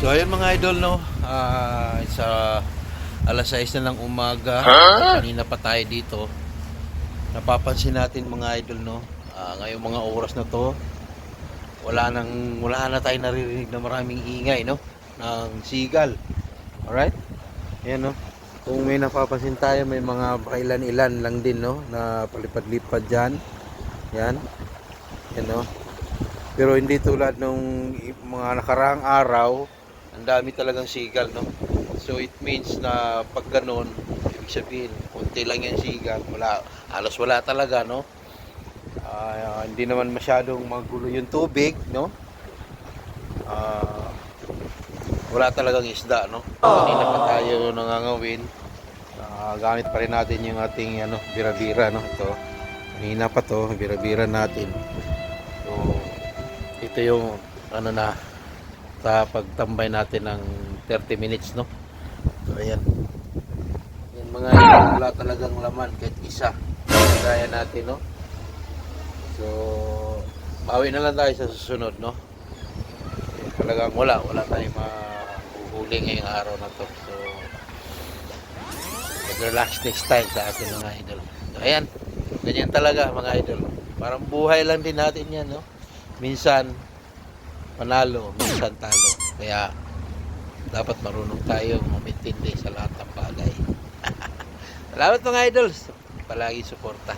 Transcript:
So ayun mga idol no, Ah, sa alas 6 na ng umaga, kanina pa tayo dito. Napapansin natin mga idol no, ah, ngayong mga oras na to, wala nang wala na tayo naririnig na maraming ingay no ng sigal. Alright? Yan no. Kung may napapansin tayo, may mga kailan-ilan lang din no na palipad-lipad diyan. Yan. Yan no. Pero hindi tulad nung mga nakaraang araw, ang dami talagang sigal, no? So it means na pag ganun, ibig sabihin, konti lang yung sigal, wala, halos wala talaga, no? Ah, hindi naman masyadong magulo yung tubig, no? Ah, wala talagang isda, no? Kanina pa tayo nangangawin. Ah, gamit pa rin natin yung ating ano, bira-bira, no? Ito. Kanina pa to, bira-bira natin. So, ito yung ano na sa pagtambay natin ng 30 minutes no? So ayan. Yan mga yun, wala talagang laman kahit isa. Gaya natin no? So bawi na lang tayo sa susunod no? Talagang wala wala tayong mahuhuli ngayong araw na to. So mag-relax next time sa atin mga idol. So ayan. Ganyan talaga mga idol. Parang buhay lang din natin yan no? Minsan panalo, minsan talo. Kaya dapat marunong tayo umintindi sa lahat ng bagay. Salamat mga idols. Palagi suporta.